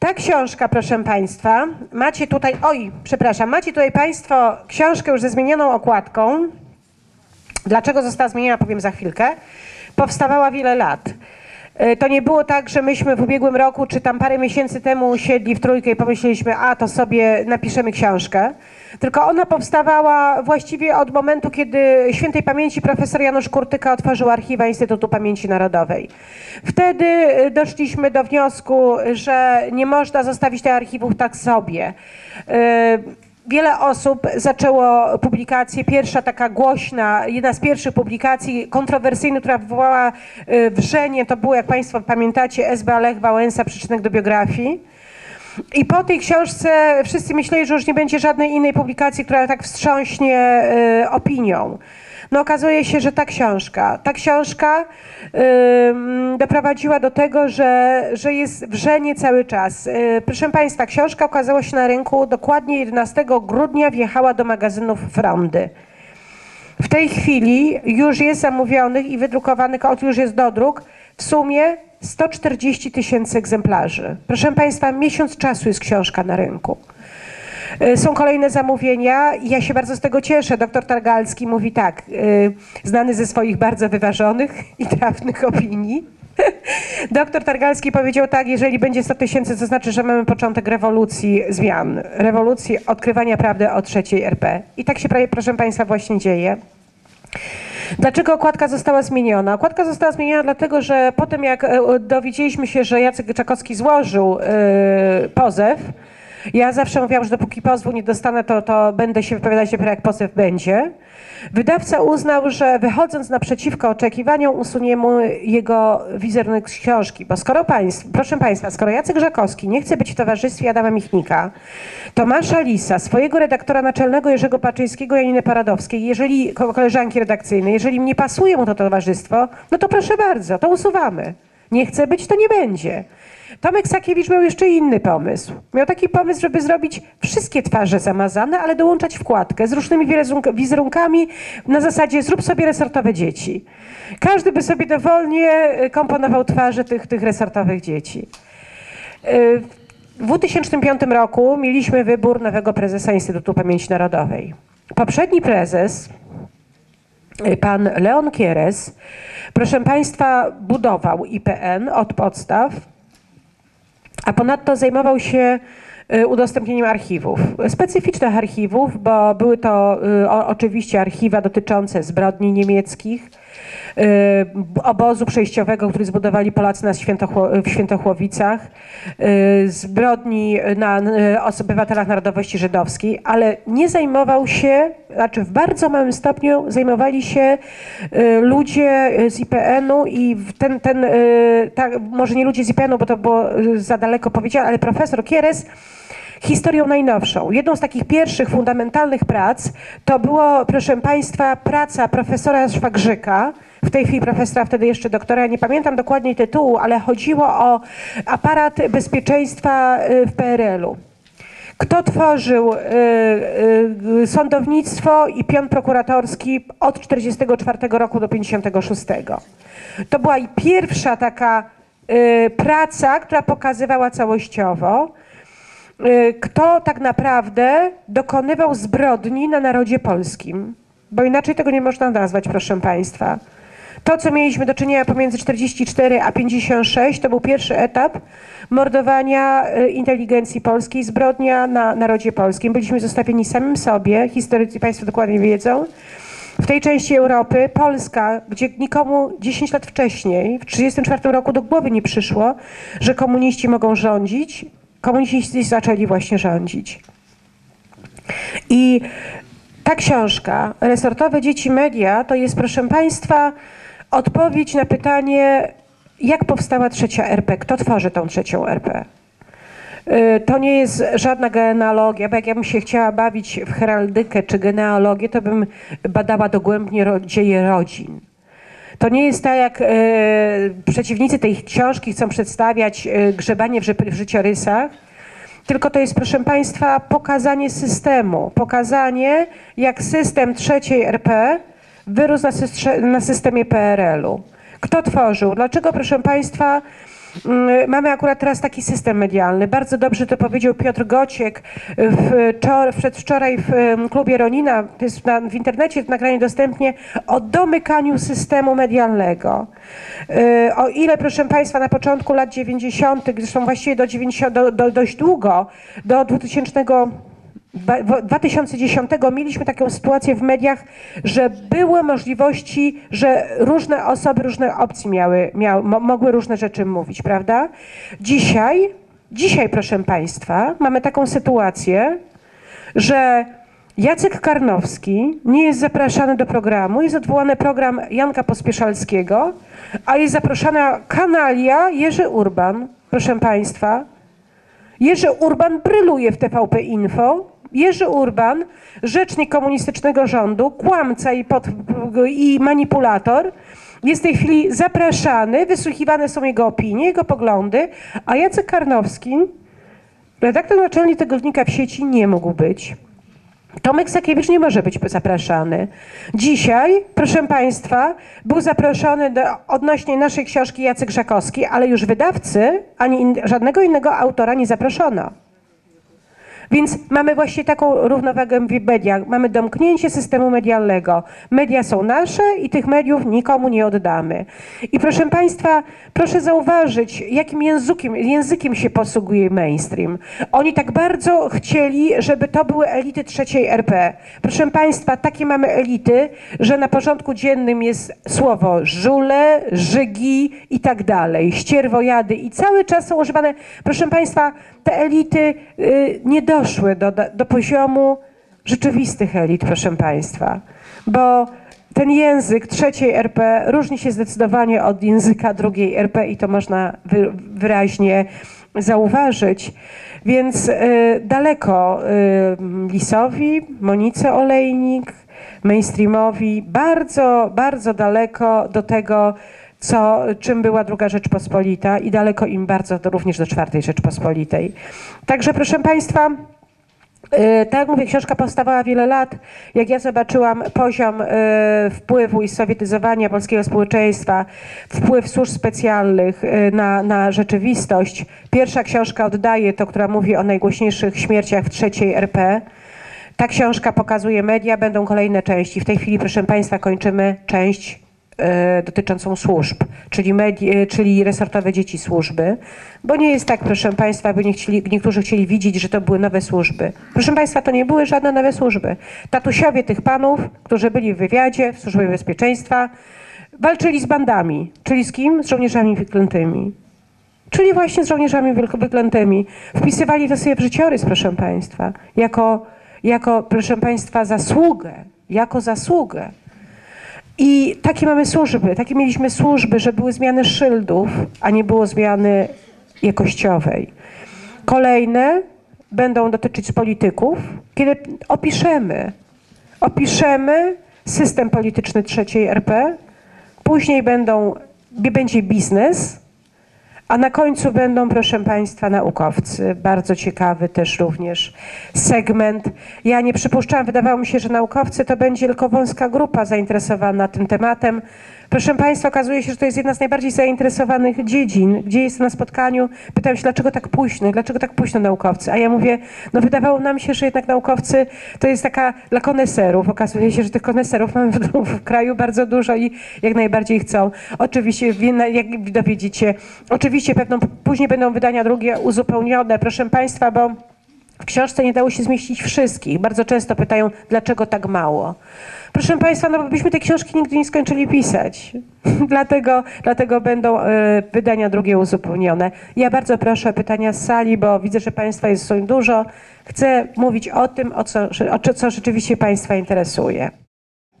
Ta książka, proszę Państwa, macie tutaj, oj, przepraszam, macie tutaj Państwo książkę już ze zmienioną okładką. Dlaczego została zmieniona, powiem za chwilkę. Powstawała wiele lat. E, To nie było tak, że myśmy w ubiegłym roku, czy tam parę miesięcy temu siedli w trójkę i pomyśleliśmy, a to sobie napiszemy książkę. Tylko ona powstawała właściwie od momentu, kiedy świętej pamięci profesor Janusz Kurtyka otworzył archiwa Instytutu Pamięci Narodowej. Wtedy e, doszliśmy do wniosku, że nie można zostawić tych archiwów tak sobie. E, Wiele osób zaczęło publikację, pierwsza taka głośna, jedna z pierwszych publikacji kontrowersyjnych, która wywołała y, wrzenie, to było, jak Państwo pamiętacie, SB Lech Wałęsa, przyczynek do biografii. I po tej książce wszyscy myśleli, że już nie będzie żadnej innej publikacji, która tak wstrząśnie y, opinią. No okazuje się, że ta książka, ta książka ym, doprowadziła do tego, że, że jest wrzenie cały czas. Y, proszę Państwa, książka okazała się na rynku dokładnie 11 grudnia, wjechała do magazynów Frondy. W tej chwili już jest zamówionych i wydrukowanych, od już jest dodruk, w sumie 140 tysięcy egzemplarzy. Proszę Państwa, miesiąc czasu jest książka na rynku. Y, Są kolejne zamówienia i ja się bardzo z tego cieszę. Doktor Targalski mówi tak, y, znany ze swoich bardzo wyważonych i trafnych opinii. Doktor Targalski powiedział tak, jeżeli będzie 100 tysięcy, to znaczy, że mamy początek rewolucji zmian, rewolucji odkrywania prawdy o trzeciej RP. I tak się, proszę Państwa, właśnie dzieje. Dlaczego okładka została zmieniona? Okładka została zmieniona dlatego, że po tym jak e, dowiedzieliśmy się, że Jacek Czakowski złożył e, pozew, ja zawsze mówiłam, że dopóki pozwu nie dostanę, to, to będę się wypowiadać dopiero jak pozew będzie. Wydawca uznał, że wychodząc naprzeciwko oczekiwaniom usunie mu jego wizerunek z książki. Bo skoro państw, proszę Państwa, skoro Jacek Żakowski nie chce być w towarzystwie Adama Michnika, Tomasza Lisa, swojego redaktora naczelnego Jerzego Paczyńskiego, Janiny Paradowskiej, jeżeli ko- koleżanki redakcyjnej, jeżeli nie pasuje mu to towarzystwo, no to proszę bardzo, to usuwamy. Nie chce być, to nie będzie. Tomek Sakiewicz miał jeszcze inny pomysł. Miał taki pomysł, żeby zrobić wszystkie twarze zamazane, ale dołączać wkładkę z różnymi wizerunk- wizerunkami na zasadzie zrób sobie resortowe dzieci. Każdy by sobie dowolnie y, komponował twarze tych, tych resortowych dzieci. Y, W 2005 roku mieliśmy wybór nowego prezesa Instytutu Pamięci Narodowej. Poprzedni prezes, pan Leon Kieres, proszę Państwa, budował IPN od podstaw, a ponadto zajmował się y, udostępnieniem archiwów. Specyficznych archiwów, bo były to y, oczywiście archiwa dotyczące zbrodni niemieckich, y, obozu przejściowego, który zbudowali Polacy na Świętochło- w Świętochłowicach, y, zbrodni na y, obywatelach narodowości żydowskiej, ale nie zajmował się, znaczy w bardzo małym stopniu zajmowali się y, ludzie y, z IPN-u i ten, ten y, może nie ludzie z IPN-u, bo to było y, za daleko powiedziane, ale profesor Kieres historią najnowszą. Jedną z takich pierwszych fundamentalnych prac to było, proszę Państwa, praca profesora Szwagrzyka, w tej chwili profesora, wtedy jeszcze doktora, nie pamiętam dokładnie tytułu, ale chodziło o aparat bezpieczeństwa y, w PRL-u. Kto tworzył y, y, sądownictwo i pion prokuratorski od 1944 roku do 1956? To była pierwsza taka y, praca, która pokazywała całościowo, kto tak naprawdę dokonywał zbrodni na narodzie polskim. Bo inaczej tego nie można nazwać, proszę Państwa. To, co mieliśmy do czynienia pomiędzy 44 a 56, to był pierwszy etap mordowania y, inteligencji polskiej, zbrodnia na narodzie polskim. Byliśmy zostawieni samym sobie, historycy Państwo dokładnie wiedzą. W tej części Europy, Polska, gdzie nikomu 10 lat wcześniej, w 1934 roku do głowy nie przyszło, że komuniści mogą rządzić, komuniści zaczęli właśnie rządzić. I ta książka, Resortowe Dzieci Media, to jest, proszę Państwa, odpowiedź na pytanie, jak powstała trzecia RP, kto tworzy tą trzecią RP. Y, To nie jest żadna genealogia, bo jak ja bym się chciała bawić w heraldykę czy genealogię, to bym badała dogłębnie dzieje rodzin. To nie jest tak, jak e, przeciwnicy tej książki chcą przedstawiać e, grzebanie w, w życiorysach, tylko to jest, proszę Państwa, pokazanie systemu. Pokazanie, jak system trzeciej RP wyrósł na, na systemie PRL-u. Kto tworzył? Dlaczego, proszę Państwa, Mamy akurat teraz taki system medialny. Bardzo dobrze to powiedział Piotr Gociek wczor- przedwczoraj w em, klubie Ronina, jest na, w internecie nagranie dostępnie, o domykaniu systemu medialnego. Y, O ile, proszę Państwa, na początku lat 90., zresztą właściwie do 90, do, do, dość długo, do 2000 Dwa- w- 2010 mieliśmy taką sytuację w mediach, że były możliwości, że różne osoby, różne opcje miały, miały, mo, mogły różne rzeczy mówić, prawda? Dzisiaj, dzisiaj, proszę Państwa, mamy taką sytuację, że Jacek Karnowski nie jest zapraszany do programu, jest odwołany program Janka Pospieszalskiego, a jest zaproszona kanalia Jerzy Urban, proszę Państwa. Jerzy Urban bryluje w TVP Info. Jerzy Urban, rzecznik komunistycznego rządu, kłamca i, pod, i manipulator, jest w tej chwili zapraszany, wysłuchiwane są jego opinie, jego poglądy, a Jacek Karnowski, redaktor naczelny tygodnika w sieci, nie mógł być. Tomek Sakiewicz nie może być zapraszany. Dzisiaj, proszę Państwa, był zaproszony do, odnośnie naszej książki Jacek Żakowski, ale już wydawcy ani in, żadnego innego autora nie zaproszono. Więc mamy właśnie taką równowagę w mediach. Mamy domknięcie systemu medialnego. Media są nasze i tych mediów nikomu nie oddamy. I proszę Państwa, proszę zauważyć, jakim językiem, językiem się posługuje mainstream. Oni tak bardzo chcieli, żeby to były elity trzeciej RP. Proszę Państwa, takie mamy elity, że na porządku dziennym jest słowo żule, żygi i tak dalej, ścierwojady i cały czas są używane. Proszę Państwa, te elity y, nie doszły do, do, poziomu rzeczywistych elit, proszę Państwa, bo ten język trzeciej RP różni się zdecydowanie od języka drugiej RP i to można wy, wyraźnie zauważyć. Więc y, daleko y, Lisowi, Monice Olejnik, mainstreamowi, bardzo, bardzo daleko do tego, co, czym była druga Rzeczpospolita i daleko im bardzo do, również do czwartej Rzeczpospolitej. Także proszę Państwa, y, tak jak mówię, książka powstawała wiele lat. Jak ja zobaczyłam poziom y, wpływu i sowietyzowania polskiego społeczeństwa, wpływ służb specjalnych y, na, na rzeczywistość, pierwsza książka oddaje to, która mówi o najgłośniejszych śmierciach w trzeciej RP. Ta książka pokazuje media, będą kolejne części. W tej chwili, proszę Państwa, kończymy część dotyczącą służb, czyli, medi- e, czyli resortowe dzieci służby, bo nie jest tak, proszę Państwa, by nie chcieli, niektórzy chcieli widzieć, że to były nowe służby. Proszę Państwa, to nie były żadne nowe służby. Tatusiowie tych panów, którzy byli w wywiadzie, w służbie bezpieczeństwa, walczyli z bandami, czyli z kim? Z żołnierzami wyklętymi. Czyli właśnie z żołnierzami wyklętymi. Wpisywali to sobie w życiorys, proszę Państwa, jako, jako, proszę Państwa, zasługę, jako zasługę. I takie mamy służby, takie mieliśmy służby, że były zmiany szyldów, a nie było zmiany jakościowej. Kolejne będą dotyczyć polityków, kiedy opiszemy, opiszemy system polityczny trzeciej RP, później będą, będzie biznes, a na końcu będą, proszę Państwa, naukowcy. Bardzo ciekawy też również segment. Ja nie przypuszczałam, wydawało mi się, że naukowcy to będzie tylko wąska grupa zainteresowana tym tematem. Proszę Państwa, okazuje się, że to jest jedna z najbardziej zainteresowanych dziedzin. Gdzie jestem na spotkaniu, pytam się, dlaczego tak późno, dlaczego tak późno naukowcy? A ja mówię, no wydawało nam się, że jednak naukowcy to jest taka dla koneserów. Okazuje się, że tych koneserów mamy w, w kraju bardzo dużo i jak najbardziej chcą. Oczywiście, jak dowiedzicie, oczywiście pewną, później będą wydania drugie uzupełnione, proszę Państwa, bo w książce nie dało się zmieścić wszystkich. Bardzo często pytają, dlaczego tak mało. Proszę Państwa, no bo byśmy tej książki nigdy nie skończyli pisać. dlatego, dlatego będą e, wydania drugie uzupełnione. Ja bardzo proszę o pytania z sali, bo widzę, że Państwa jest dużo. Chcę mówić o tym, o co, o co- rzeczywiście Państwa interesuje.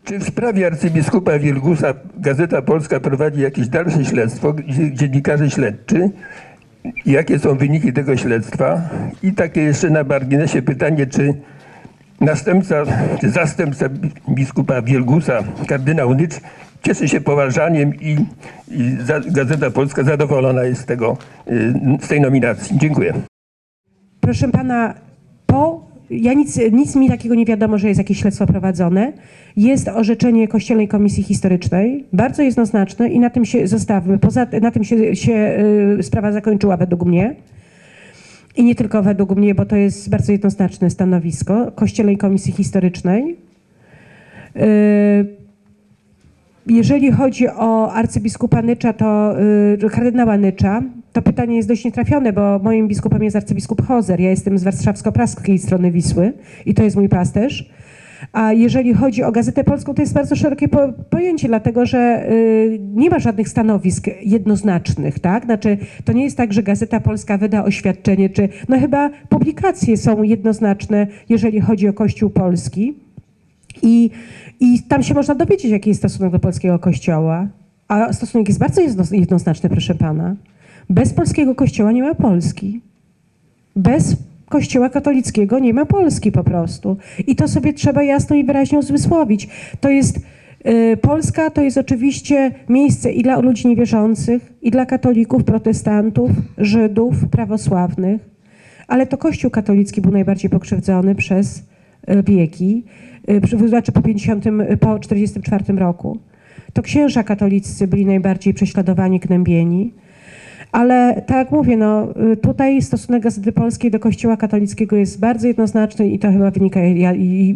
Czy w sprawie arcybiskupa Wielgusa Gazeta Polska prowadzi jakieś dalsze śledztwo, dziennikarze śledczy? Jakie są wyniki tego śledztwa? I takie jeszcze na marginesie pytanie, czy następca, czy zastępca biskupa Wielgusa, kardynał Nycz, cieszy się poważaniem i, i Gazeta Polska zadowolona jest z, tego, y, z tej nominacji. Dziękuję. Proszę pana, po ja nic, nic mi takiego nie wiadomo, że jest jakieś śledztwo prowadzone. Jest orzeczenie Kościelnej Komisji Historycznej, bardzo jednoznaczne i na tym się zostawmy. Poza, na tym się, się y, sprawa zakończyła według mnie. I nie tylko według mnie, bo to jest bardzo jednoznaczne stanowisko Kościelnej Komisji Historycznej. Y, jeżeli chodzi o arcybiskupa Nycza, to y, kardynała Nycza, to pytanie jest dość nietrafione, bo moim biskupem jest arcybiskup Hozer. Ja jestem z warszawsko-praskiej strony Wisły i to jest mój pasterz. A jeżeli chodzi o Gazetę Polską, to jest bardzo szerokie po, pojęcie, dlatego że y, nie ma żadnych stanowisk jednoznacznych, tak? Znaczy, to nie jest tak, że Gazeta Polska wyda oświadczenie, czy no chyba publikacje są jednoznaczne, jeżeli chodzi o Kościół Polski. I, I tam się można dowiedzieć, jaki jest stosunek do polskiego kościoła. A stosunek jest bardzo jedno- jednoznaczny, proszę pana. Bez polskiego kościoła nie ma Polski. Bez kościoła katolickiego nie ma Polski po prostu. I to sobie trzeba jasno i wyraźnie uzmysłowić. To jest y, Polska to jest oczywiście miejsce i dla ludzi niewierzących, i dla katolików, protestantów, Żydów, prawosławnych, ale to Kościół katolicki był najbardziej pokrzywdzony przez y, wieki, y, znaczy po 50, y, po 44 roku. To księża katoliccy byli najbardziej prześladowani, gnębieni. Ale tak jak mówię, no, y, tutaj stosunek Gazety Polskiej do Kościoła katolickiego jest bardzo jednoznaczny i to chyba wynika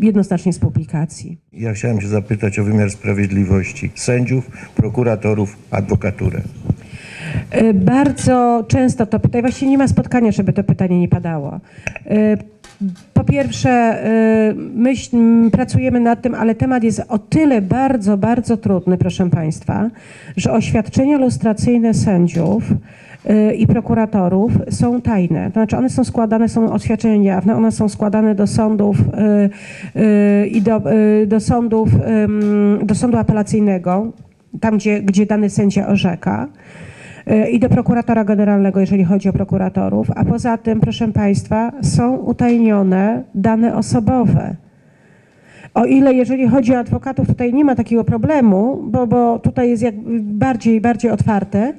jednoznacznie z publikacji. Ja chciałem się zapytać o wymiar sprawiedliwości sędziów, prokuratorów, adwokaturę. Y, Bardzo często to pytanie, właściwie nie ma spotkania, żeby to pytanie nie padało. Po pierwsze, y, myśl, pracujemy nad tym, ale temat jest o tyle bardzo, bardzo trudny, proszę Państwa, że oświadczenia lustracyjne sędziów y, i prokuratorów są tajne. To znaczy one są składane, są oświadczenia niejawne, one są składane do sądów y, i do, do sądów, do sądu apelacyjnego, tam gdzie, gdzie dany sędzia orzeka i do prokuratora generalnego, jeżeli chodzi o prokuratorów, a poza tym, proszę Państwa, są utajnione dane osobowe. O ile jeżeli chodzi o adwokatów, tutaj nie ma takiego problemu, bo, bo tutaj jest jak bardziej, bardziej otwarte.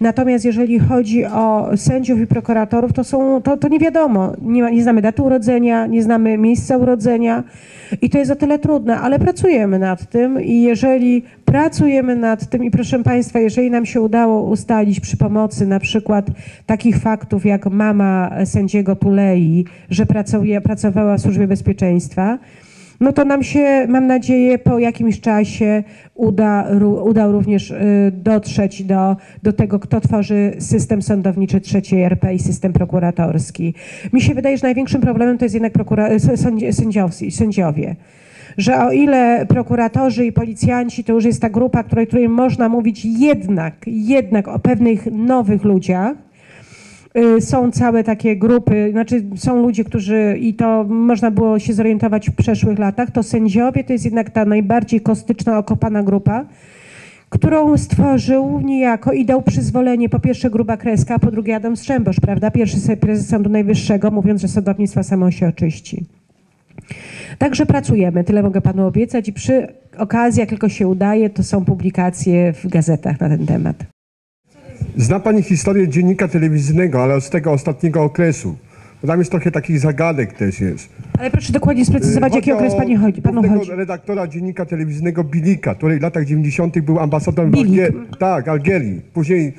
Natomiast jeżeli chodzi o sędziów i prokuratorów, to, są, to, to nie wiadomo. Nie, nie znamy daty urodzenia, nie znamy miejsca urodzenia i to jest o tyle trudne, ale pracujemy nad tym i jeżeli pracujemy nad tym i proszę Państwa, jeżeli nam się udało ustalić przy pomocy na przykład takich faktów jak mama sędziego Tulei, że pracuje, pracowała w Służbie Bezpieczeństwa, no to nam się, mam nadzieję, po jakimś czasie uda, uda również y, dotrzeć do, do tego, kto tworzy system sądowniczy trzeciej RP i system prokuratorski. Mi się wydaje, że największym problemem to jest jednak prokura- sędziowie. Że o ile prokuratorzy i policjanci to już jest ta grupa, której, której można mówić jednak, jednak o pewnych nowych ludziach, Są całe takie grupy, znaczy są ludzie, którzy i to można było się zorientować w przeszłych latach, to sędziowie to jest jednak ta najbardziej kostyczna, okopana grupa, którą stworzył niejako i dał przyzwolenie po pierwsze Gruba Kreska, a po drugie Adam Strzembosz, prawda? Pierwszy prezes Sądu Najwyższego, mówiąc, że sądownictwo samo się oczyści. Także pracujemy, tyle mogę panu obiecać i przy okazji, jak tylko się udaje, to są publikacje w gazetach na ten temat. Zna Pani historię dziennika telewizyjnego, ale z tego ostatniego okresu. Bo tam jest trochę takich zagadek też jest. Ale proszę dokładnie sprecyzować, jaki okres pani chodzi, panu chodzi. redaktora dziennika telewizyjnego Bilika, który w latach 90. był ambasadorem w Bilik. Algier- tak, Algierii. Później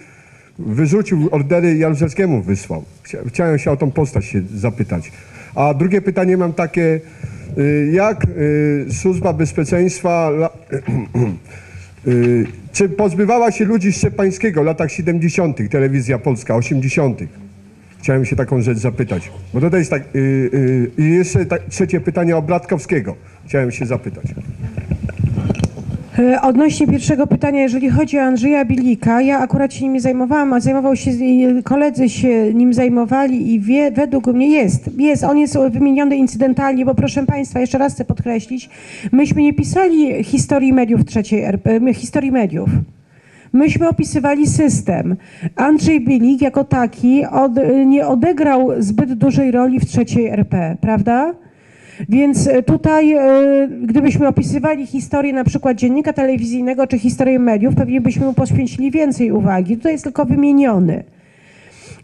wyrzucił ordery Jaruzelskiemu wysłał. Chcia- Chciałem się o tą postać się zapytać. A drugie pytanie mam takie, y, jak y, służba bezpieczeństwa y, czy pozbywała się ludzi Szczepańskiego w latach 70., telewizja polska, 80. Chciałem się taką rzecz zapytać. Bo tutaj jest tak. y, y, I jeszcze tak, trzecie pytanie o Bratkowskiego. Chciałem się zapytać. E, Odnośnie pierwszego pytania, jeżeli chodzi o Andrzeja Bilika, ja akurat się nim nie zajmowałam, a zajmował się, i koledzy się nim zajmowali i wie, według mnie jest, jest, on jest wymieniony incydentalnie, bo proszę Państwa, jeszcze raz chcę podkreślić, myśmy nie pisali historii mediów trzeciej historii mediów. Myśmy opisywali system. Andrzej Bilik jako taki od, nie odegrał zbyt dużej roli w trzeciej RP, prawda? Więc e, tutaj, e, gdybyśmy opisywali historię na przykład dziennika telewizyjnego czy historię mediów, pewnie byśmy mu poświęcili więcej uwagi. Tutaj jest tylko wymieniony.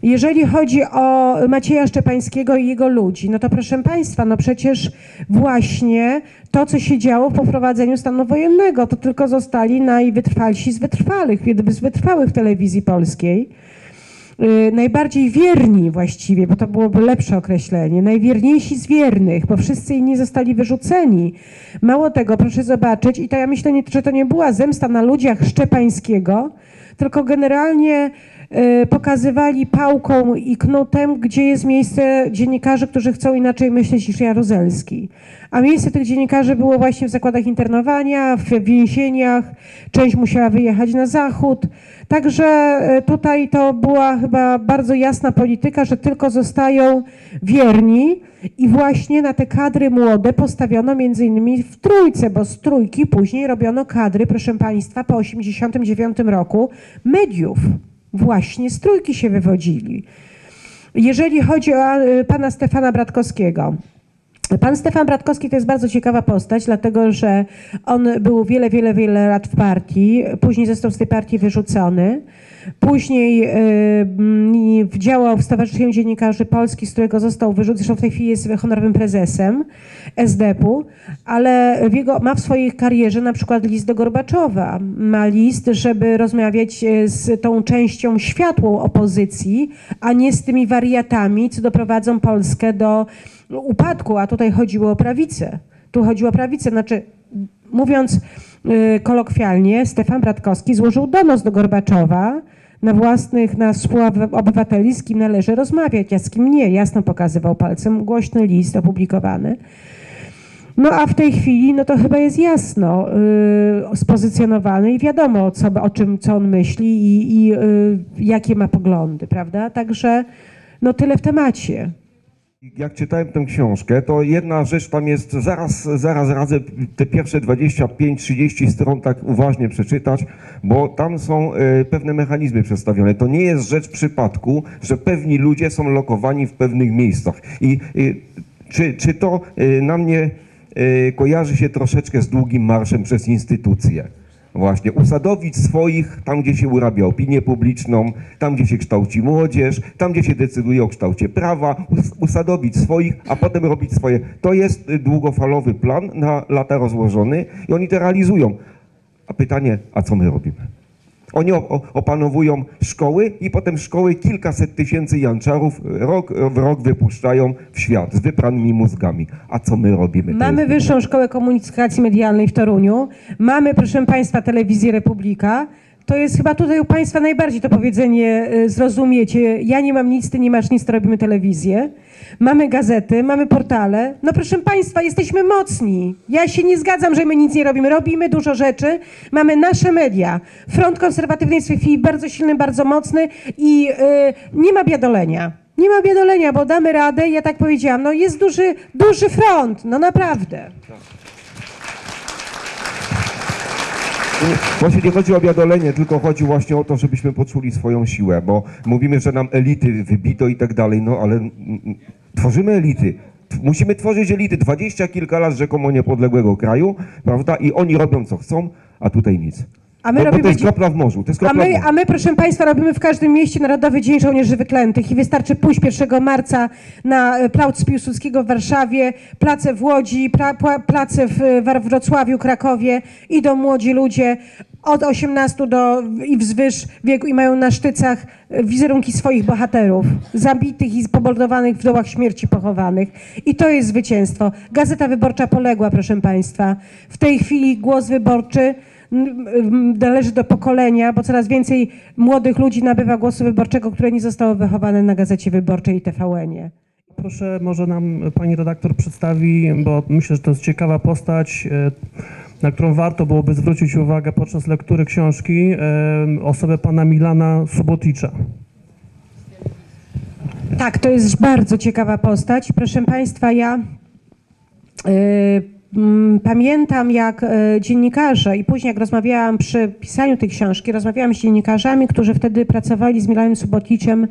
Jeżeli chodzi o Macieja Szczepańskiego i jego ludzi, no to proszę Państwa, no przecież właśnie to, co się działo po wprowadzeniu stanu wojennego, to tylko zostali najwytrwalsi z wytrwałych, z wytrwałych w telewizji polskiej. Y, najbardziej wierni właściwie, bo to byłoby lepsze określenie, najwierniejsi z wiernych, bo wszyscy inni zostali wyrzuceni. Mało tego, proszę zobaczyć, i to ja myślę, że to nie była zemsta na ludziach Szczepańskiego, tylko generalnie pokazywali pałką i knutem, gdzie jest miejsce dziennikarzy, którzy chcą inaczej myśleć niż Jaruzelski. A miejsce tych dziennikarzy było właśnie w zakładach internowania, w więzieniach, część musiała wyjechać na zachód. Także y, tutaj to była chyba bardzo jasna polityka, że tylko zostają wierni i właśnie na te kadry młode postawiono między innymi w trójce, bo z trójki później robiono kadry, proszę Państwa, po 89 roku mediów. Właśnie z trójki się wywodzili. Jeżeli chodzi o y, pana Stefana Bratkowskiego, Pan Stefan Bratkowski to jest bardzo ciekawa postać, dlatego że on był wiele, wiele, wiele lat w partii, później został z tej partii wyrzucony, później y, mm, działał w Stowarzyszeniu Dziennikarzy Polskich, z którego został wyrzucony, zresztą w tej chwili jest honorowym prezesem SDP-u, ale w jego, ma w swojej karierze na przykład list do Gorbaczowa, ma list, żeby rozmawiać e, z tą częścią światłą opozycji, a nie z tymi wariatami, co doprowadzą Polskę do upadku, a tutaj chodziło o prawicę. Tu chodziło o prawicę, znaczy mówiąc y, kolokwialnie, Stefan Bratkowski złożył donos do Gorbaczowa na własnych, na współobywateli, z kim należy rozmawiać, a z kim nie. Jasno pokazywał palcem głośny list opublikowany. No a w tej chwili, no to chyba jest jasno y, spozycjonowany i wiadomo, co, o czym, co on myśli i, i y, jakie ma poglądy, prawda? Także no tyle w temacie. Jak czytałem tę książkę, to jedna rzecz tam jest, zaraz, zaraz radzę te pierwsze 25-30 stron tak uważnie przeczytać, bo tam są e, pewne mechanizmy przedstawione. To nie jest rzecz przypadku, że pewni ludzie są lokowani w pewnych miejscach. I e, czy, czy to e, na mnie kojarzy się troszeczkę z długim marszem przez instytucje? Właśnie, usadowić swoich tam, gdzie się urabia opinię publiczną, tam, gdzie się kształci młodzież, tam, gdzie się decyduje o kształcie prawa, us- usadowić swoich, a potem robić swoje. To jest y, długofalowy plan na lata rozłożony i oni to realizują. A pytanie, a co my robimy? Oni opanowują szkoły i potem szkoły kilkaset tysięcy janczarów rok w rok wypuszczają w świat z wypranymi mózgami. A co my robimy? Mamy Wyższą Szkołę Komunikacji Medialnej w Toruniu, mamy, proszę Państwa, Telewizję Republika. To jest chyba tutaj u Państwa najbardziej to powiedzenie y, zrozumiecie. Ja nie mam nic, Ty nie masz nic, to robimy telewizję. Mamy gazety, mamy portale. No proszę Państwa, jesteśmy mocni. Ja się nie zgadzam, że my nic nie robimy. Robimy dużo rzeczy. Mamy nasze media. Front konserwatywny jest w tej chwili bardzo silny, bardzo mocny i y, nie ma biadolenia. Nie ma biadolenia, bo damy radę. Ja tak powiedziałam, no jest duży, duży front, no naprawdę. Właśnie nie chodzi o biadolenie, tylko chodzi właśnie o to, żebyśmy poczuli swoją siłę, bo mówimy, że nam elity wybito i tak dalej, no ale tworzymy elity. Musimy tworzyć elity. Dwadzieścia kilka lat rzekomo niepodległego kraju, prawda? I oni robią co chcą, a tutaj nic. A my bo, bo to robimy jest kropla w morzu. To jest A kropla w my, a my, proszę Państwa, robimy w każdym mieście Narodowy Dzień Żołnierzy Wyklętych i wystarczy pójść 1 marca na e, Plac Piłsudskiego w Warszawie, place w Łodzi, pra, place w e, Wrocławiu, Krakowie. Idą młodzi ludzie od 18 do i wzwyż wieku i mają na sztycach e, wizerunki swoich bohaterów, zabitych i pomordowanych w dołach śmierci pochowanych. I to jest zwycięstwo. Gazeta Wyborcza poległa, proszę Państwa. W tej chwili głos wyborczy należy do pokolenia, bo coraz więcej młodych ludzi nabywa głosu wyborczego, które nie zostało wychowane na Gazecie Wyborczej i TVN-ie. Proszę, może nam pani redaktor przedstawi, bo myślę, że to jest ciekawa postać, e, na którą warto byłoby zwrócić uwagę podczas lektury książki, e, osobę pana Milana Suboticza. Tak, to jest bardzo ciekawa postać. Proszę Państwa, ja y, mm, pamiętam jak y, dziennikarze i później jak rozmawiałam przy pisaniu tej książki, rozmawiałam z dziennikarzami, którzy wtedy pracowali z Milanem Suboticiem y,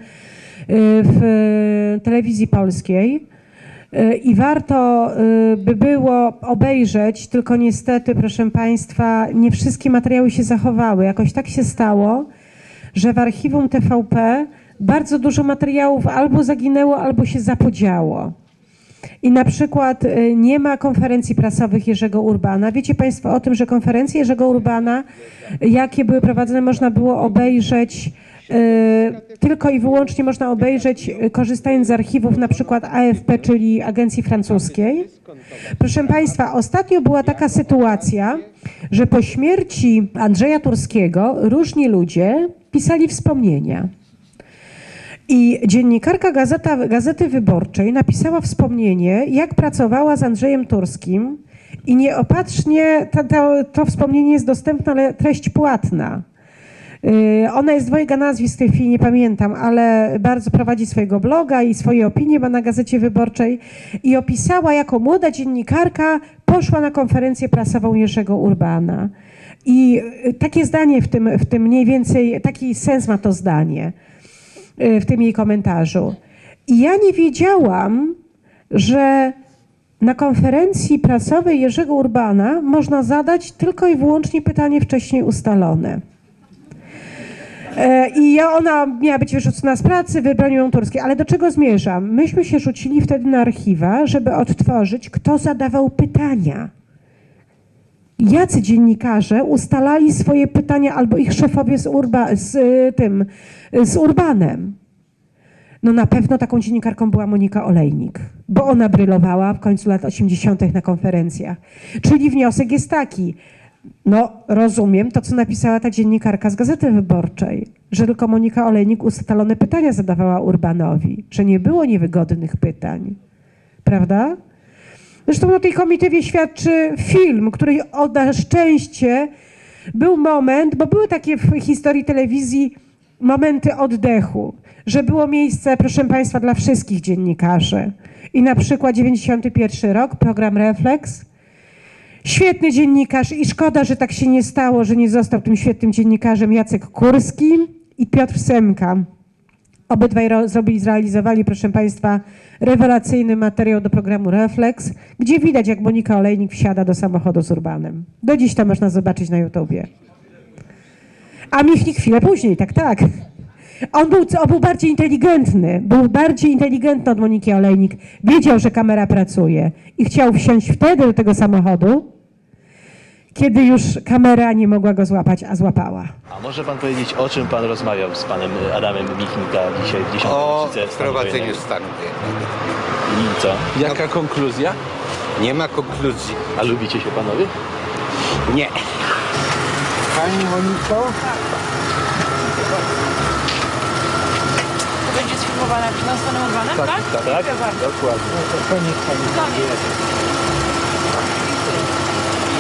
w y, telewizji polskiej. I warto by było obejrzeć, tylko niestety, proszę Państwa, nie wszystkie materiały się zachowały. Jakoś tak się stało, że w archiwum TVP bardzo dużo materiałów albo zaginęło, albo się zapodziało. I na przykład y, nie ma konferencji prasowych Jerzego Urbana. Wiecie Państwo o tym, że konferencje Jerzego Urbana, jakie były prowadzone, można było obejrzeć y, tylko i wyłącznie można obejrzeć y, korzystając z archiwów na przykład AFP, czyli Agencji Francuskiej. Proszę Państwa, ostatnio była taka sytuacja, że po śmierci Andrzeja Turskiego różni ludzie pisali wspomnienia. I dziennikarka Gazeta, Gazety Wyborczej napisała wspomnienie, jak pracowała z Andrzejem Turskim i nieopatrznie to, to, to wspomnienie jest dostępne, ale treść płatna. Yy, Ona jest dwojga nazwisk w tej chwili, nie pamiętam, ale bardzo prowadzi swojego bloga i swoje opinie ma na Gazecie Wyborczej i opisała, jako młoda dziennikarka poszła na konferencję prasową Jerzego Urbana. I yy, takie zdanie w tym, w tym mniej więcej, taki sens ma to zdanie y, w tym jej komentarzu. I ja nie wiedziałam, że na konferencji prasowej Jerzego Urbana można zadać tylko i wyłącznie pytanie wcześniej ustalone. E, I ona miała być wyrzucona z pracy, wybronił ją Turski. Ale do czego zmierzam? Myśmy się rzucili wtedy na archiwa, żeby odtworzyć, kto zadawał pytania. Jacy dziennikarze ustalali swoje pytania albo ich szefowie z, urba, z y, tym, z Urbanem. No na pewno taką dziennikarką była Monika Olejnik, bo ona brylowała w końcu lat 80. na konferencjach. Czyli wniosek jest taki, no rozumiem to, co napisała ta dziennikarka z Gazety Wyborczej, że tylko Monika Olejnik ustalone pytania zadawała Urbanowi, że nie było niewygodnych pytań. Prawda? Zresztą o tej komitywie świadczy film, który odda szczęście. Był moment, bo były takie w historii telewizji momenty oddechu, że było miejsce, proszę Państwa, dla wszystkich dziennikarzy. I na przykład 91 rok, program Reflex. Świetny dziennikarz i szkoda, że tak się nie stało, że nie został tym świetnym dziennikarzem Jacek Kurski i Piotr Semka. Obydwaj ro- zrobili, zrealizowali, proszę Państwa, rewelacyjny materiał do programu Reflex, gdzie widać, jak Monika Olejnik wsiada do samochodu z Urbanem. Do dziś to można zobaczyć na YouTubie. A Michnik chwilę później, tak, tak. On był, on był bardziej inteligentny, był bardziej inteligentny od Moniki Olejnik. Wiedział, że kamera pracuje i chciał wsiąść wtedy do tego samochodu, kiedy już kamera nie mogła go złapać, a złapała. A może pan powiedzieć, o czym pan rozmawiał z panem Adamem Michnika dzisiaj w 10. O wprowadzeniu stanu wojennego. I co? Jaka konkluzja? Nie ma konkluzji. A lubicie się panowie? Nie. Pani Moniko? To będzie sfilmowane kino z panem Urbanem, tak? Tak, Dziękuję bardzo. dokładnie.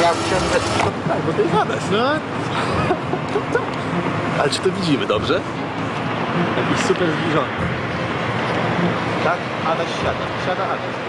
Ja wsiądę. Tak, bo to jest Adaś, no. Ale czy to widzimy dobrze? Jakiś super zbliżony. Tak? Adaś siada. Siada Adaś.